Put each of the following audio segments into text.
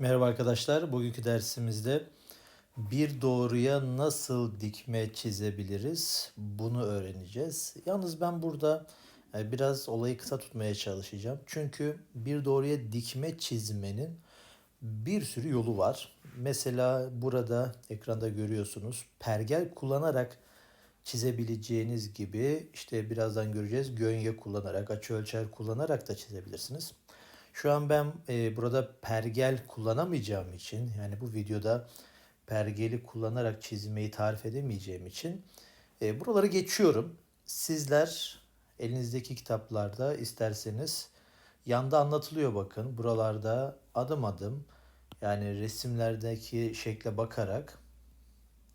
Merhaba arkadaşlar. Bugünkü dersimizde bir doğruya nasıl dikme çizebiliriz bunu öğreneceğiz. Yalnız ben burada e, biraz olayı kısa tutmaya çalışacağım. Çünkü bir doğruya dikme çizmenin bir sürü yolu var. Mesela burada ekranda görüyorsunuz pergel kullanarak çizebileceğiniz gibi işte birazdan göreceğiz gönye kullanarak, açı ölçer kullanarak da çizebilirsiniz. Şu an ben e, burada pergel kullanamayacağım için yani bu videoda pergeli kullanarak çizmeyi tarif edemeyeceğim için e, buraları geçiyorum. Sizler elinizdeki kitaplarda isterseniz yanda anlatılıyor bakın. Buralarda adım adım yani resimlerdeki şekle bakarak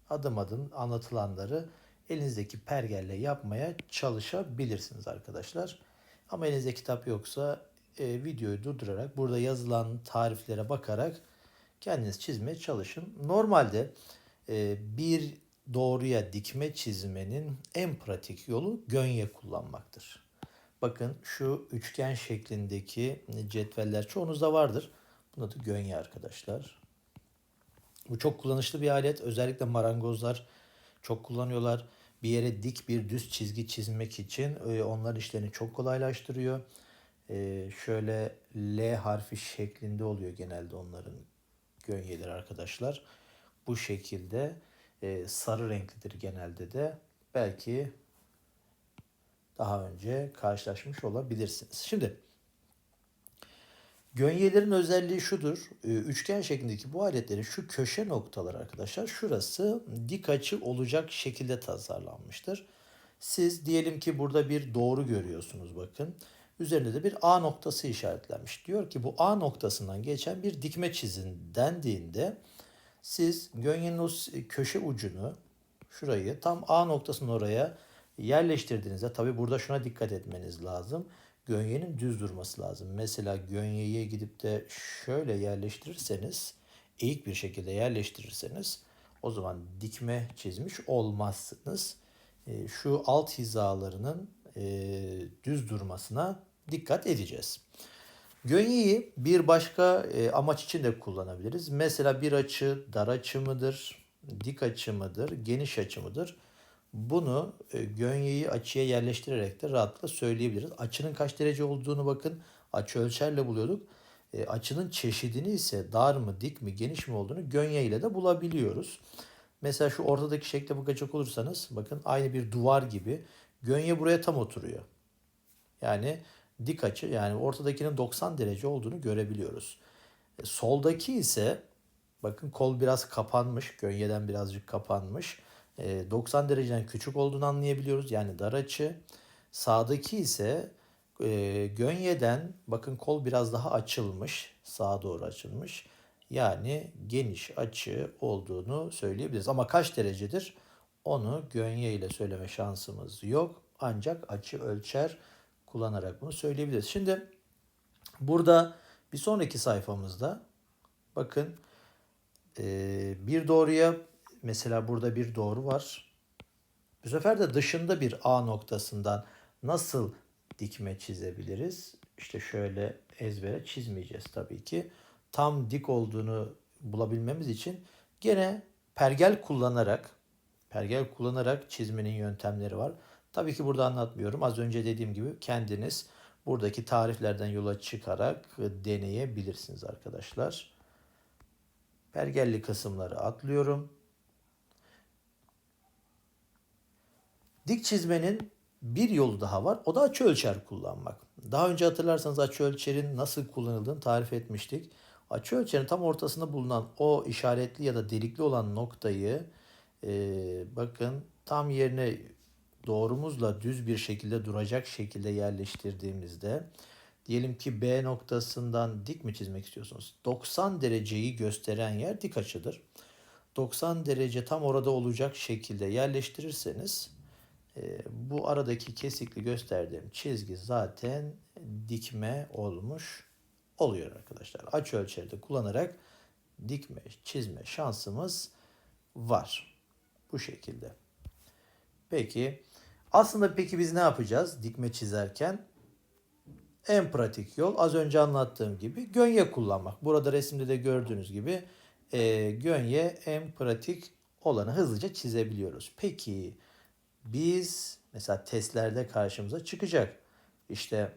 adım adım anlatılanları elinizdeki pergelle yapmaya çalışabilirsiniz arkadaşlar. Ama elinizde kitap yoksa e, videoyu durdurarak burada yazılan tariflere bakarak kendiniz çizmeye çalışın. Normalde e, bir doğruya dikme çizmenin en pratik yolu gönye kullanmaktır. Bakın şu üçgen şeklindeki cetveller çoğunuzda vardır. Bunun adı gönye arkadaşlar. Bu çok kullanışlı bir alet. Özellikle marangozlar çok kullanıyorlar. Bir yere dik bir düz çizgi çizmek için e, onların işlerini çok kolaylaştırıyor. E, şöyle L harfi şeklinde oluyor genelde onların gönyeleri arkadaşlar. Bu şekilde e, sarı renklidir genelde de. Belki daha önce karşılaşmış olabilirsiniz. Şimdi Gönyelerin özelliği şudur. Ee, Üçgen şeklindeki bu aletlerin şu köşe noktaları arkadaşlar şurası dik açı olacak şekilde tasarlanmıştır. Siz diyelim ki burada bir doğru görüyorsunuz bakın. Üzerinde de bir A noktası işaretlenmiş. Diyor ki bu A noktasından geçen bir dikme çizin dendiğinde siz gönyenin o köşe ucunu şurayı tam A noktasının oraya yerleştirdiğinizde tabi burada şuna dikkat etmeniz lazım gönyenin düz durması lazım. Mesela gönyeye gidip de şöyle yerleştirirseniz, eğik bir şekilde yerleştirirseniz o zaman dikme çizmiş olmazsınız. E, şu alt hizalarının e, düz durmasına dikkat edeceğiz. Gönyeyi bir başka e, amaç için de kullanabiliriz. Mesela bir açı dar açı mıdır, dik açı mıdır, geniş açı mıdır? Bunu e, gönyeyi açıya yerleştirerek de rahatlıkla söyleyebiliriz. Açının kaç derece olduğunu bakın açı ölçerle buluyorduk. E, açının çeşidini ise dar mı, dik mi, geniş mi olduğunu gönye ile de bulabiliyoruz. Mesela şu ortadaki şekle bakacak olursanız bakın aynı bir duvar gibi gönye buraya tam oturuyor. Yani dik açı yani ortadakinin 90 derece olduğunu görebiliyoruz. E, soldaki ise bakın kol biraz kapanmış, gönyeden birazcık kapanmış. 90 ee, dereceden küçük olduğunu anlayabiliyoruz. Yani dar açı. Sağdaki ise e, gönyeden bakın kol biraz daha açılmış. Sağa doğru açılmış. Yani geniş açı olduğunu söyleyebiliriz. Ama kaç derecedir? Onu gönye ile söyleme şansımız yok. Ancak açı ölçer kullanarak bunu söyleyebiliriz. Şimdi burada bir sonraki sayfamızda bakın e, bir doğruya Mesela burada bir doğru var. Bu sefer de dışında bir A noktasından nasıl dikme çizebiliriz? İşte şöyle ezbere çizmeyeceğiz tabii ki. Tam dik olduğunu bulabilmemiz için gene pergel kullanarak pergel kullanarak çizmenin yöntemleri var. Tabii ki burada anlatmıyorum. Az önce dediğim gibi kendiniz buradaki tariflerden yola çıkarak deneyebilirsiniz arkadaşlar. Pergelli kısımları atlıyorum. Dik çizmenin bir yolu daha var. O da açı ölçer kullanmak. Daha önce hatırlarsanız açı ölçerin nasıl kullanıldığını tarif etmiştik. Açı ölçerin tam ortasında bulunan o işaretli ya da delikli olan noktayı e, bakın tam yerine doğrumuzla düz bir şekilde duracak şekilde yerleştirdiğimizde diyelim ki B noktasından dik mi çizmek istiyorsunuz? 90 dereceyi gösteren yer dik açıdır. 90 derece tam orada olacak şekilde yerleştirirseniz e, bu aradaki kesikli gösterdiğim çizgi zaten dikme olmuş oluyor arkadaşlar. Açı ölçeri kullanarak dikme, çizme şansımız var. Bu şekilde. Peki aslında peki biz ne yapacağız dikme çizerken? En pratik yol az önce anlattığım gibi gönye kullanmak. Burada resimde de gördüğünüz gibi e, gönye en pratik olanı hızlıca çizebiliyoruz. Peki biz mesela testlerde karşımıza çıkacak. İşte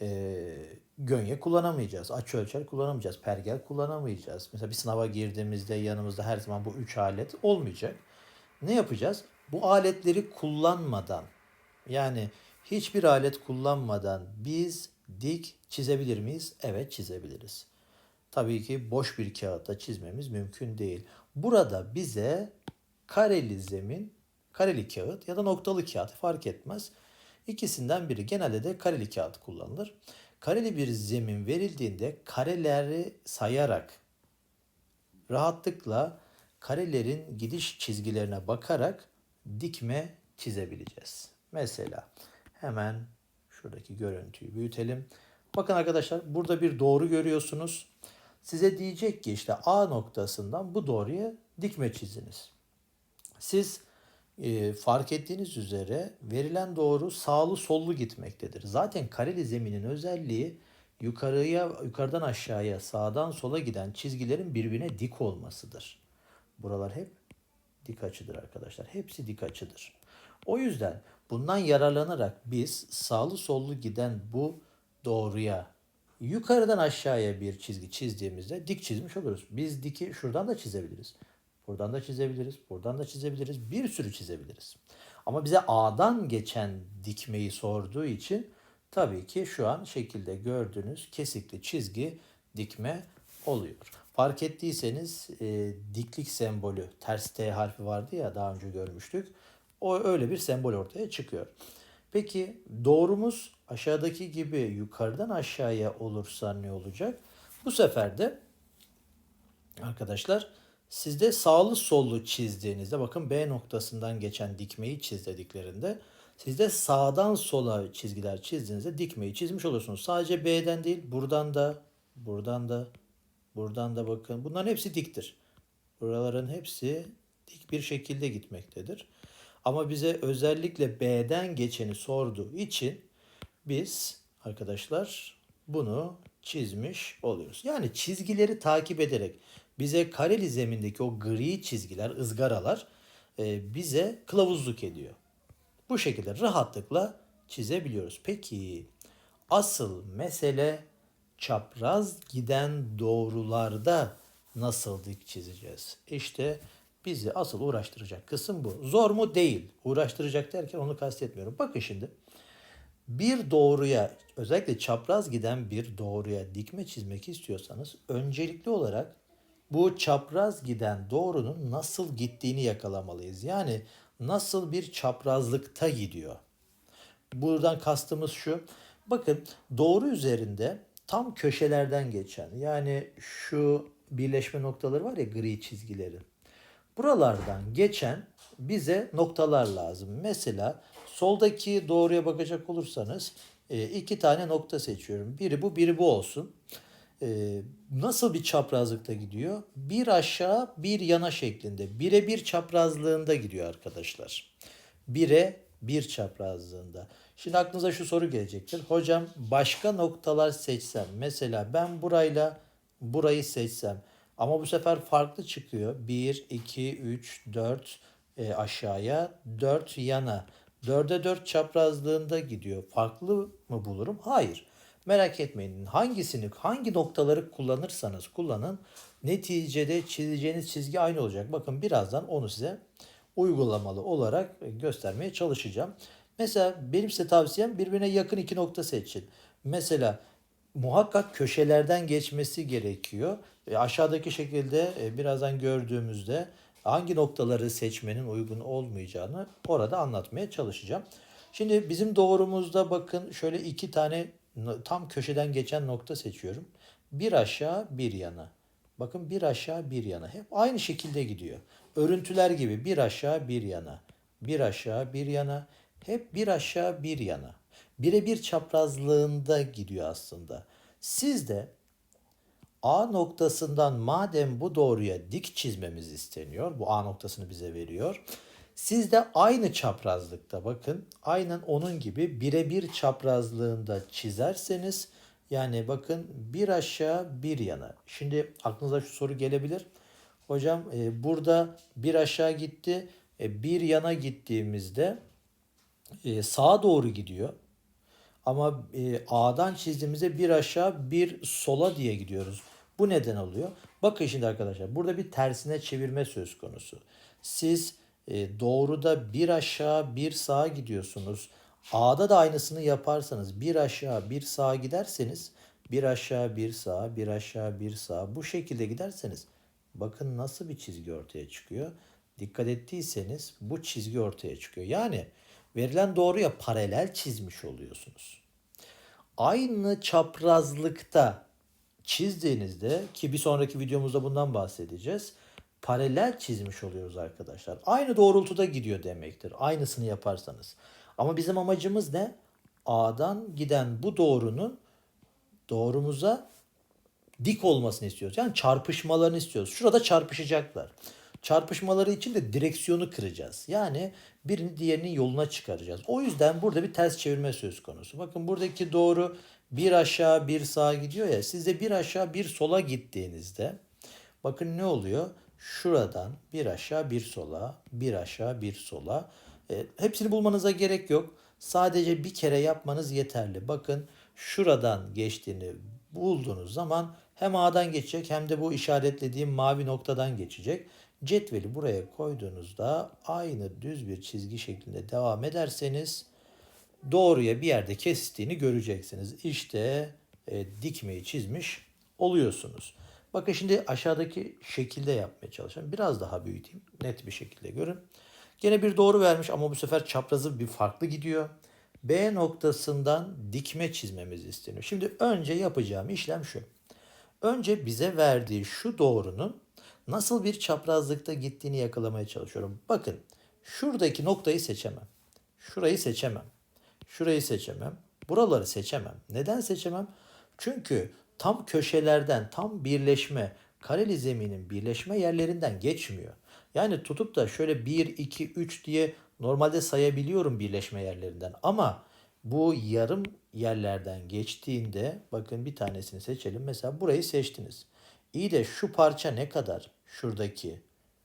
e, gönye kullanamayacağız. Açı ölçer kullanamayacağız. Pergel kullanamayacağız. Mesela bir sınava girdiğimizde yanımızda her zaman bu üç alet olmayacak. Ne yapacağız? Bu aletleri kullanmadan yani hiçbir alet kullanmadan biz dik çizebilir miyiz? Evet çizebiliriz. Tabii ki boş bir kağıtta çizmemiz mümkün değil. Burada bize kareli zemin, kareli kağıt ya da noktalı kağıt fark etmez. İkisinden biri genelde de kareli kağıt kullanılır. Kareli bir zemin verildiğinde kareleri sayarak rahatlıkla karelerin gidiş çizgilerine bakarak dikme çizebileceğiz. Mesela hemen şuradaki görüntüyü büyütelim. Bakın arkadaşlar burada bir doğru görüyorsunuz. Size diyecek ki işte A noktasından bu doğruya dikme çiziniz. Siz e, fark ettiğiniz üzere verilen doğru sağlı sollu gitmektedir. Zaten kareli zeminin özelliği yukarıya yukarıdan aşağıya sağdan sola giden çizgilerin birbirine dik olmasıdır. Buralar hep dik açıdır arkadaşlar. Hepsi dik açıdır. O yüzden bundan yararlanarak biz sağlı sollu giden bu doğruya yukarıdan aşağıya bir çizgi çizdiğimizde dik çizmiş oluruz. Biz diki şuradan da çizebiliriz. Buradan da çizebiliriz. Buradan da çizebiliriz. Bir sürü çizebiliriz. Ama bize A'dan geçen dikmeyi sorduğu için tabii ki şu an şekilde gördüğünüz kesikli çizgi dikme oluyor. Fark ettiyseniz e, diklik sembolü ters T harfi vardı ya daha önce görmüştük. O öyle bir sembol ortaya çıkıyor. Peki doğrumuz aşağıdaki gibi yukarıdan aşağıya olursa ne olacak? Bu sefer de arkadaşlar sizde sağlı sollu çizdiğinizde bakın B noktasından geçen dikmeyi çiz dediklerinde sizde sağdan sola çizgiler çizdiğinizde dikmeyi çizmiş olursunuz. Sadece B'den değil buradan da buradan da buradan da bakın bunların hepsi diktir. Buraların hepsi dik bir şekilde gitmektedir. Ama bize özellikle B'den geçeni sorduğu için biz arkadaşlar bunu çizmiş oluyoruz. Yani çizgileri takip ederek bize kareli zemindeki o gri çizgiler, ızgaralar e, bize kılavuzluk ediyor. Bu şekilde rahatlıkla çizebiliyoruz. Peki asıl mesele çapraz giden doğrularda nasıl dik çizeceğiz? İşte bizi asıl uğraştıracak kısım bu. Zor mu? Değil. Uğraştıracak derken onu kastetmiyorum. Bakın şimdi bir doğruya özellikle çapraz giden bir doğruya dikme çizmek istiyorsanız öncelikli olarak bu çapraz giden doğrunun nasıl gittiğini yakalamalıyız. Yani nasıl bir çaprazlıkta gidiyor. Buradan kastımız şu. Bakın doğru üzerinde tam köşelerden geçen yani şu birleşme noktaları var ya gri çizgileri. Buralardan geçen bize noktalar lazım. Mesela soldaki doğruya bakacak olursanız e, iki tane nokta seçiyorum. Biri bu, biri bu olsun. E, nasıl bir çaprazlıkta gidiyor? Bir aşağı, bir yana şeklinde. Bire bir çaprazlığında gidiyor arkadaşlar. Bire bir çaprazlığında. Şimdi aklınıza şu soru gelecektir. Hocam başka noktalar seçsem, mesela ben burayla burayı seçsem ama bu sefer farklı çıkıyor. 1, 2, 3, 4 e, aşağıya, 4 yana. 4'e 4 çaprazlığında gidiyor. Farklı mı bulurum? Hayır. Merak etmeyin. Hangisini, hangi noktaları kullanırsanız kullanın neticede çizeceğiniz çizgi aynı olacak. Bakın birazdan onu size uygulamalı olarak göstermeye çalışacağım. Mesela benim size tavsiyem birbirine yakın iki nokta seçin. Mesela muhakkak köşelerden geçmesi gerekiyor. E, aşağıdaki şekilde e, birazdan gördüğümüzde hangi noktaları seçmenin uygun olmayacağını orada anlatmaya çalışacağım. Şimdi bizim doğrumuzda bakın şöyle iki tane tam köşeden geçen nokta seçiyorum. Bir aşağı bir yana. Bakın bir aşağı bir yana. Hep aynı şekilde gidiyor. Örüntüler gibi bir aşağı bir yana. Bir aşağı bir yana. Hep bir aşağı bir yana. Birebir çaprazlığında gidiyor aslında. Siz de A noktasından madem bu doğruya dik çizmemiz isteniyor, bu A noktasını bize veriyor. siz de aynı çaprazlıkta bakın aynen onun gibi birebir çaprazlığında çizerseniz yani bakın bir aşağı bir yana. Şimdi aklınıza şu soru gelebilir. Hocam e, burada bir aşağı gitti e, bir yana gittiğimizde e, sağa doğru gidiyor. Ama e, A'dan çizdiğimizde bir aşağı bir sola diye gidiyoruz. Bu neden oluyor? Bakın şimdi arkadaşlar burada bir tersine çevirme söz konusu. Siz e, doğruda bir aşağı bir sağa gidiyorsunuz. A'da da aynısını yaparsanız bir aşağı bir sağa giderseniz bir aşağı bir sağa bir aşağı bir sağa bu şekilde giderseniz bakın nasıl bir çizgi ortaya çıkıyor. Dikkat ettiyseniz bu çizgi ortaya çıkıyor. Yani verilen doğruya paralel çizmiş oluyorsunuz. Aynı çaprazlıkta çizdiğinizde ki bir sonraki videomuzda bundan bahsedeceğiz. Paralel çizmiş oluyoruz arkadaşlar. Aynı doğrultuda gidiyor demektir. Aynısını yaparsanız. Ama bizim amacımız ne? A'dan giden bu doğrunun doğrumuza dik olmasını istiyoruz. Yani çarpışmalarını istiyoruz. Şurada çarpışacaklar. Çarpışmaları için de direksiyonu kıracağız. Yani birini diğerinin yoluna çıkaracağız. O yüzden burada bir ters çevirme söz konusu. Bakın buradaki doğru bir aşağı bir sağa gidiyor ya. Siz de bir aşağı bir sola gittiğinizde bakın ne oluyor? Şuradan bir aşağı bir sola, bir aşağı bir sola. E, hepsini bulmanıza gerek yok. Sadece bir kere yapmanız yeterli. Bakın şuradan geçtiğini bulduğunuz zaman hem A'dan geçecek hem de bu işaretlediğim mavi noktadan geçecek. Cetveli buraya koyduğunuzda aynı düz bir çizgi şeklinde devam ederseniz doğruya bir yerde kestiğini göreceksiniz. İşte e, dikmeyi çizmiş oluyorsunuz. Bakın şimdi aşağıdaki şekilde yapmaya çalışacağım. Biraz daha büyüteyim. Net bir şekilde görün. Gene bir doğru vermiş ama bu sefer çaprazı bir farklı gidiyor. B noktasından dikme çizmemiz isteniyor. Şimdi önce yapacağım işlem şu. Önce bize verdiği şu doğrunun nasıl bir çaprazlıkta gittiğini yakalamaya çalışıyorum. Bakın şuradaki noktayı seçemem. Şurayı seçemem. Şurayı seçemem. Buraları seçemem. Neden seçemem? Çünkü tam köşelerden, tam birleşme, kareli zeminin birleşme yerlerinden geçmiyor. Yani tutup da şöyle 1, 2, 3 diye normalde sayabiliyorum birleşme yerlerinden. Ama bu yarım yerlerden geçtiğinde bakın bir tanesini seçelim. Mesela burayı seçtiniz. İyi de şu parça ne kadar? Şuradaki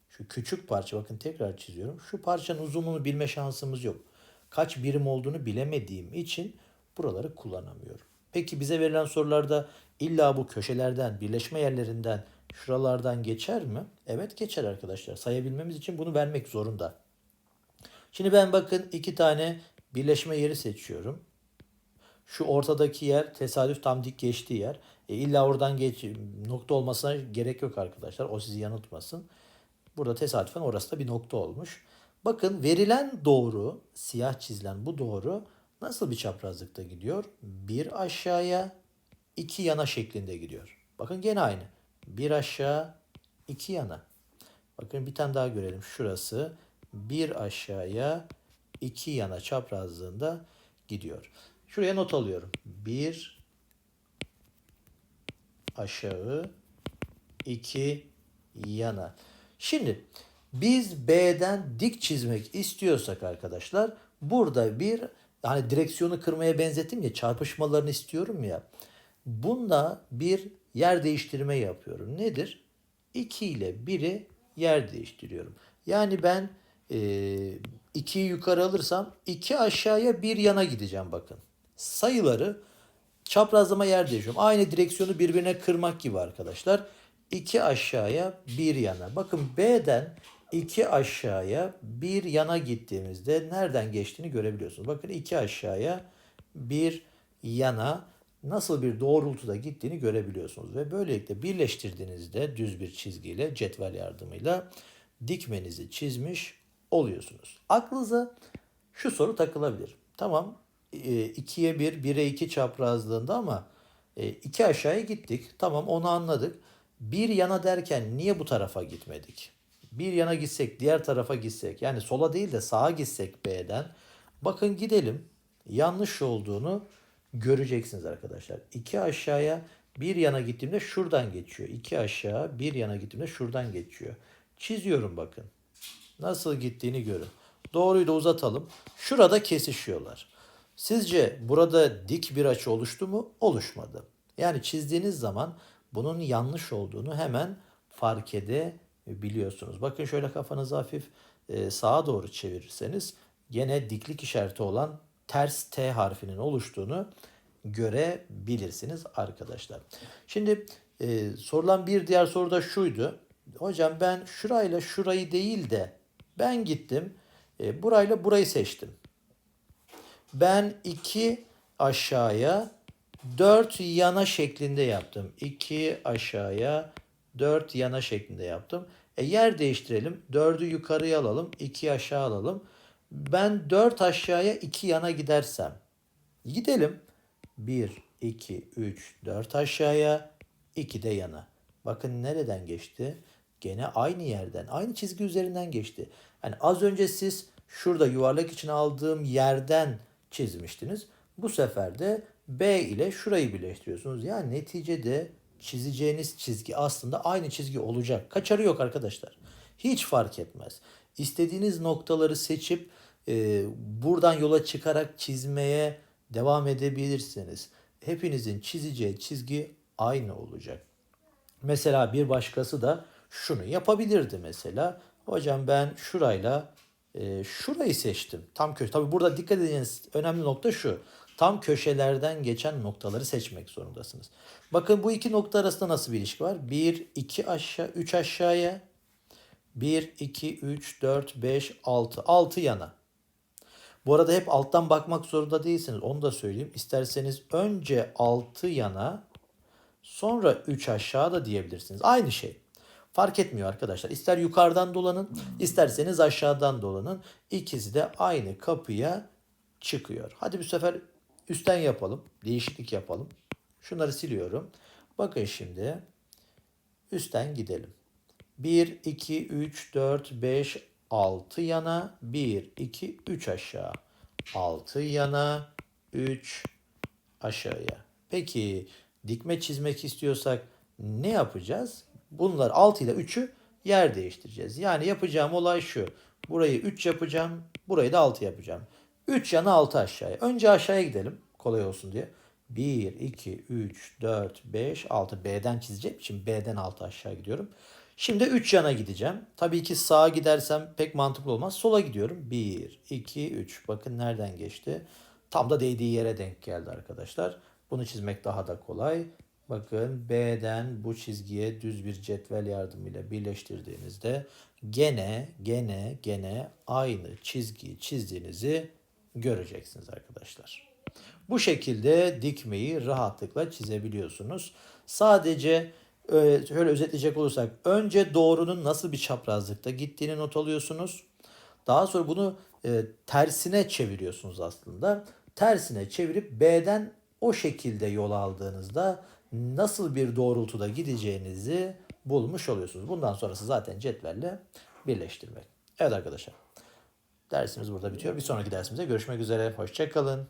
şu küçük parça bakın tekrar çiziyorum. Şu parçanın uzunluğunu bilme şansımız yok. Kaç birim olduğunu bilemediğim için buraları kullanamıyorum. Peki bize verilen sorularda illa bu köşelerden, birleşme yerlerinden, şuralardan geçer mi? Evet geçer arkadaşlar. Sayabilmemiz için bunu vermek zorunda. Şimdi ben bakın iki tane birleşme yeri seçiyorum. Şu ortadaki yer tesadüf tam dik geçtiği yer. E illa oradan geç nokta olmasına gerek yok arkadaşlar. O sizi yanıltmasın. Burada tesadüfen orası da bir nokta olmuş. Bakın verilen doğru, siyah çizilen bu doğru nasıl bir çaprazlıkta gidiyor? Bir aşağıya, iki yana şeklinde gidiyor. Bakın gene aynı. Bir aşağı, iki yana. Bakın bir tane daha görelim. Şurası bir aşağıya, iki yana çaprazlığında gidiyor. Şuraya not alıyorum. Bir aşağı, iki yana. Şimdi biz B'den dik çizmek istiyorsak arkadaşlar burada bir hani direksiyonu kırmaya benzettim ya çarpışmalarını istiyorum ya. Bunda bir yer değiştirme yapıyorum. Nedir? 2 ile 1'i yer değiştiriyorum. Yani ben 2'yi e, yukarı alırsam 2 aşağıya 1 yana gideceğim bakın. Sayıları çaprazlama yer değiştiriyorum. Aynı direksiyonu birbirine kırmak gibi arkadaşlar. 2 aşağıya 1 yana. Bakın B'den 2 aşağıya 1 yana gittiğimizde nereden geçtiğini görebiliyorsunuz. Bakın 2 aşağıya 1 yana nasıl bir doğrultuda gittiğini görebiliyorsunuz. Ve böylelikle birleştirdiğinizde düz bir çizgiyle cetvel yardımıyla dikmenizi çizmiş oluyorsunuz. Aklınıza şu soru takılabilir. Tamam 2'ye 1, 1'e 2 çaprazlığında ama 2 aşağıya gittik. Tamam onu anladık. Bir yana derken niye bu tarafa gitmedik? Bir yana gitsek, diğer tarafa gitsek, yani sola değil de sağa gitsek B'den. Bakın gidelim. Yanlış olduğunu göreceksiniz arkadaşlar. İki aşağıya bir yana gittiğimde şuradan geçiyor. İki aşağı bir yana gittiğimde şuradan geçiyor. Çiziyorum bakın. Nasıl gittiğini görün. Doğruyu da uzatalım. Şurada kesişiyorlar. Sizce burada dik bir açı oluştu mu? Oluşmadı. Yani çizdiğiniz zaman bunun yanlış olduğunu hemen fark edebiliyorsunuz. Bakın şöyle kafanızı hafif e, sağa doğru çevirirseniz gene diklik işareti olan ters T harfinin oluştuğunu görebilirsiniz arkadaşlar. Şimdi e, sorulan bir diğer soru da şuydu. Hocam ben şurayla şurayı değil de ben gittim e, burayla burayı seçtim. Ben iki aşağıya dört yana şeklinde yaptım. İki aşağıya dört yana şeklinde yaptım. E yer değiştirelim. Dördü yukarıya alalım. iki aşağı alalım. Ben dört aşağıya iki yana gidersem. Gidelim. 1, 2, 3, 4 aşağıya, 2 de yana. Bakın nereden geçti? Gene aynı yerden, aynı çizgi üzerinden geçti. Yani az önce siz şurada yuvarlak için aldığım yerden çizmiştiniz. Bu sefer de B ile şurayı birleştiriyorsunuz. Yani neticede çizeceğiniz çizgi aslında aynı çizgi olacak. Kaçarı yok arkadaşlar. Hiç fark etmez. İstediğiniz noktaları seçip e, buradan yola çıkarak çizmeye devam edebilirsiniz. Hepinizin çizeceği çizgi aynı olacak. Mesela bir başkası da şunu yapabilirdi mesela. Hocam ben şurayla e, şurayı seçtim. Tam köşe. Tabi burada dikkat edeceğiniz önemli nokta şu. Tam köşelerden geçen noktaları seçmek zorundasınız. Bakın bu iki nokta arasında nasıl bir ilişki var? 1, 2 aşağı, 3 aşağıya. 1, 2, 3, 4, 5, 6. 6 yana. Bu arada hep alttan bakmak zorunda değilsiniz. Onu da söyleyeyim. İsterseniz önce 6 yana sonra 3 aşağı da diyebilirsiniz. Aynı şey. Fark etmiyor arkadaşlar. İster yukarıdan dolanın, isterseniz aşağıdan dolanın. İkisi de aynı kapıya çıkıyor. Hadi bu sefer üstten yapalım. Değişiklik yapalım. Şunları siliyorum. Bakın şimdi üstten gidelim. 1, 2, 3, 4, 5, 6 yana 1, 2, 3 aşağı. 6 yana 3 aşağıya. Peki dikme çizmek istiyorsak ne yapacağız? Bunlar 6 ile 3'ü yer değiştireceğiz. Yani yapacağım olay şu. Burayı 3 yapacağım. Burayı da 6 yapacağım. 3 yana 6 aşağıya. Önce aşağıya gidelim. Kolay olsun diye. 1, 2, 3, 4, 5, 6. B'den çizeceğim için B'den 6 aşağı gidiyorum. Şimdi 3 yana gideceğim. Tabii ki sağa gidersem pek mantıklı olmaz. Sola gidiyorum. 1, 2, 3. Bakın nereden geçti. Tam da değdiği yere denk geldi arkadaşlar. Bunu çizmek daha da kolay. Bakın B'den bu çizgiye düz bir cetvel yardımıyla birleştirdiğinizde gene gene gene aynı çizgiyi çizdiğinizi göreceksiniz arkadaşlar. Bu şekilde dikmeyi rahatlıkla çizebiliyorsunuz. Sadece e, şöyle özetleyecek olursak önce doğrunun nasıl bir çaprazlıkta gittiğini not alıyorsunuz. Daha sonra bunu e, tersine çeviriyorsunuz aslında. Tersine çevirip B'den o şekilde yol aldığınızda nasıl bir doğrultuda gideceğinizi bulmuş oluyorsunuz. Bundan sonrası zaten cetvelle birleştirmek. Evet arkadaşlar. Dersimiz burada bitiyor. Bir sonraki dersimize görüşmek üzere. Hoşçakalın.